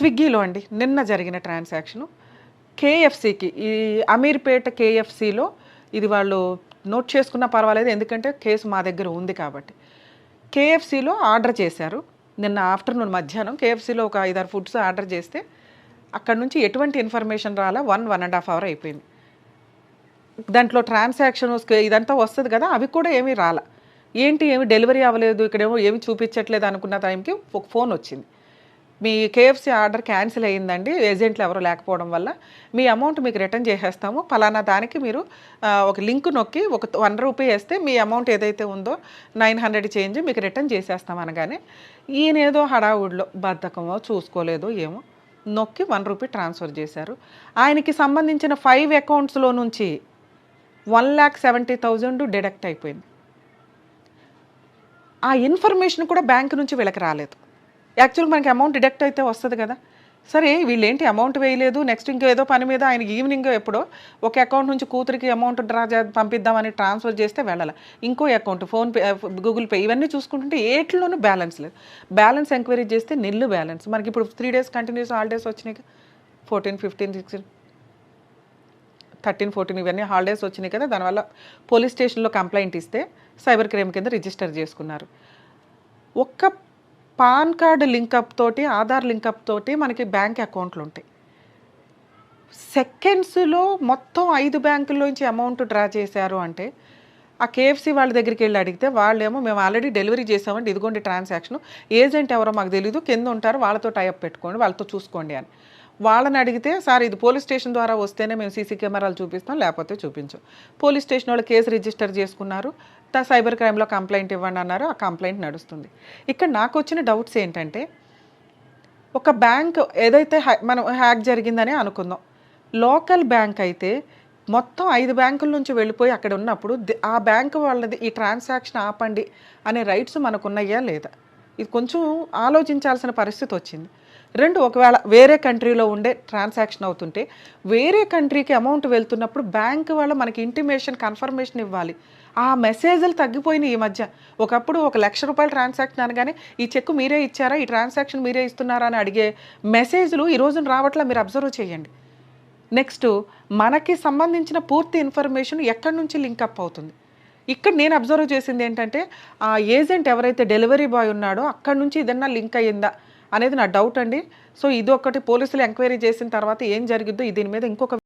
స్విగ్గీలో అండి నిన్న జరిగిన ట్రాన్సాక్షను. కేఎఫ్సికి ఈ అమీర్పేట కేఎఫ్సిలో ఇది వాళ్ళు నోట్ చేసుకున్నా పర్వాలేదు ఎందుకంటే కేసు మా దగ్గర ఉంది కాబట్టి. కేఎఫ్సిలో ఆర్డర్ చేశారు నిన్న ఆఫ్టర్నూన్ మధ్యాహ్నం కేఎఫ్సిలో ఒక ఐదారు ఫుడ్స్ ఆర్డర్ చేస్తే అక్కడ నుంచి ఎటువంటి ఇన్ఫర్మేషన్ రాలా one one and half hour అయిపోయింది. దాంట్లో ట్రాన్సాక్షన్ ఇదంతా వస్తుంది కదా అవి కూడా ఏమీ రాలా. ఏంటి ఏమి డెలివరీ అవ్వలేదు ఇక్కడేమో ఏమి చూపించట్లేదు అనుకున్న టైంకి ఒక ఫోన్ వచ్చింది. మీ కేఎఫ్సీ ఆర్డర్ క్యాన్సిల్ అయ్యిందండి ఏజెంట్లు ఎవరు లేకపోవడం వల్ల. మీ అమౌంట్ మీకు రిటర్న్ చేసేస్తాము. పలానా దానికి మీరు ఒక లింక్ నొక్కి ఒక వన్ రూపీ వేస్తే మీ అమౌంట్ ఏదైతే ఉందో నైన్ హండ్రెడ్ చేంజ్ మీకు రిటర్న్ చేసేస్తాం అనగానే ఈయన ఏదో హడావుడిలో బద్ధకమో చూసుకోలేదో ఏమో నొక్కి వన్ రూపీ ట్రాన్స్ఫర్ చేశారు. ఆయనకి సంబంధించిన ఫైవ్ అకౌంట్స్లో నుంచి one lakh seventy thousand deduct అయిపోయింది. ఆ ఇన్ఫర్మేషన్ కూడా బ్యాంక్ నుంచి వీళ్ళకి రాలేదు. యాక్చువల్గా మనకి అమౌంట్ డిడక్ట్ అయితే వస్తుంది కదా. సరే వీళ్ళు ఏంటి అమౌంట్ వేయలేదు నెక్స్ట్ ఇంకేదో పని మీద ఆయన ఈవినింగ్ ఎప్పుడో ఒక అకౌంట్ నుంచి కూతురికి అమౌంట్ డ్రా చే పంపిద్దామని ట్రాన్స్ఫర్ చేస్తే వెళ్ళాలి. ఇంకో అకౌంట్ ఫోన్పే గూగుల్ పే ఇవన్నీ చూసుకుంటుంటే ఏట్లోనూ బ్యాలెన్స్ లేదు. బ్యాలెన్స్ ఎంక్వైరీ చేస్తే నిల్లు బ్యాలెన్స్ మనకి ఇప్పుడు త్రీ డేస్ కంటిన్యూస్ హాలిడేస్ వచ్చినాయి fourteen fifteen sixteen thirteen fourteen ఇవన్నీ హాలిడేస్ వచ్చినాయి కదా. దానివల్ల పోలీస్ స్టేషన్లో కంప్లైంట్ ఇస్తే సైబర్ క్రైమ్ కింద రిజిస్టర్ చేసుకున్నారు. ఒక్క పాన్ కార్డు లింకప్ తోటి ఆధార్ లింకప్ తోటి మనకి బ్యాంక్ అకౌంట్లు ఉంటాయి. సెకండ్స్లో మొత్తం ఐదు బ్యాంకుల్లోంచి అమౌంట్ డ్రా చేశారు అంటే ఆ కేఎఫ్సీ వాళ్ళ దగ్గరికి వెళ్ళి అడిగితే వాళ్ళేమో మేము ఆల్రెడీ డెలివరీ చేసామండి ఇదిగోండి ట్రాన్సాక్షన్ ఏజెంట్ ఎవరో మాకు తెలియదు కింద ఉంటారు వాళ్ళతో టైప్ పెట్టుకోండి వాళ్ళతో చూసుకోండి అని. వాళ్ళని అడిగితే సార్ ఇది పోలీస్ స్టేషన్ ద్వారా వస్తేనే మేము సీసీ కెమెరాలు చూపిస్తాం లేకపోతే చూపించు. పోలీస్ స్టేషన్ వాళ్ళు కేసు రిజిస్టర్ చేసుకున్నారు సైబర్ క్రైమ్లో కంప్లైంట్ ఇవ్వండి అన్నారు ఆ కంప్లైంట్ నడుస్తుంది. ఇక్కడ నాకు వచ్చిన డౌట్స్ ఏంటంటే ఒక బ్యాంక్ ఏదైతే హ్యా- మనం హ్యాక్ జరిగిందని అనుకుందాం లోకల్ బ్యాంక్ అయితే మొత్తం ఐదు బ్యాంకుల నుంచి వెళ్ళిపోయి అక్కడ ఉన్నప్పుడు ఆ బ్యాంకు వాళ్ళది ఈ ట్రాన్సాక్షన్ ఆపండి అనే రైట్స్ మనకు ఉన్నాయా లేదా? ఇది కొంచెం ఆలోచించాల్సిన పరిస్థితి వచ్చింది. రెండు ఒకవేళ వేరే కంట్రీలో ఉండే ట్రాన్సాక్షన్ అవుతుంటే వేరే కంట్రీకి అమౌంట్ వెళ్తున్నప్పుడు బ్యాంక్ వాళ్ళు మనకి ఇంటిమేషన్ కన్ఫర్మేషన్ ఇవ్వాలి. ఆ మెసేజ్లు తగ్గిపోయినాయి ఈ మధ్య. ఒకప్పుడు ఒక లక్ష రూపాయల ట్రాన్సాక్షన్ అనగానే ఈ చెక్ మీరే ఇచ్చారా? ఈ ట్రాన్సాక్షన్ మీరే ఇస్తున్నారా అని అడిగే మెసేజ్లు ఈ రోజున రావట్లా? మీరు అబ్జర్వ్ చేయండి. నెక్స్ట్ మనకి సంబంధించిన పూర్తి ఇన్ఫర్మేషన్ ఎక్కడి నుంచి లింకప్ అవుతుంది? ఇక్కడ నేను అబ్జర్వ్ చేసింది ఏంటంటే ఆ ఏజెంట్ ఎవరైతే డెలివరీ బాయ్ ఉన్నాడో అక్కడి నుంచి ఏదన్నా లింక్ అయ్యిందా అనేది నా డౌట్ అండి. సో ఇది ఒకటి పోలీసులు ఎంక్వైరీ చేసిన తర్వాత ఏం జరిగిద్దో దీని మీద ఇంకొక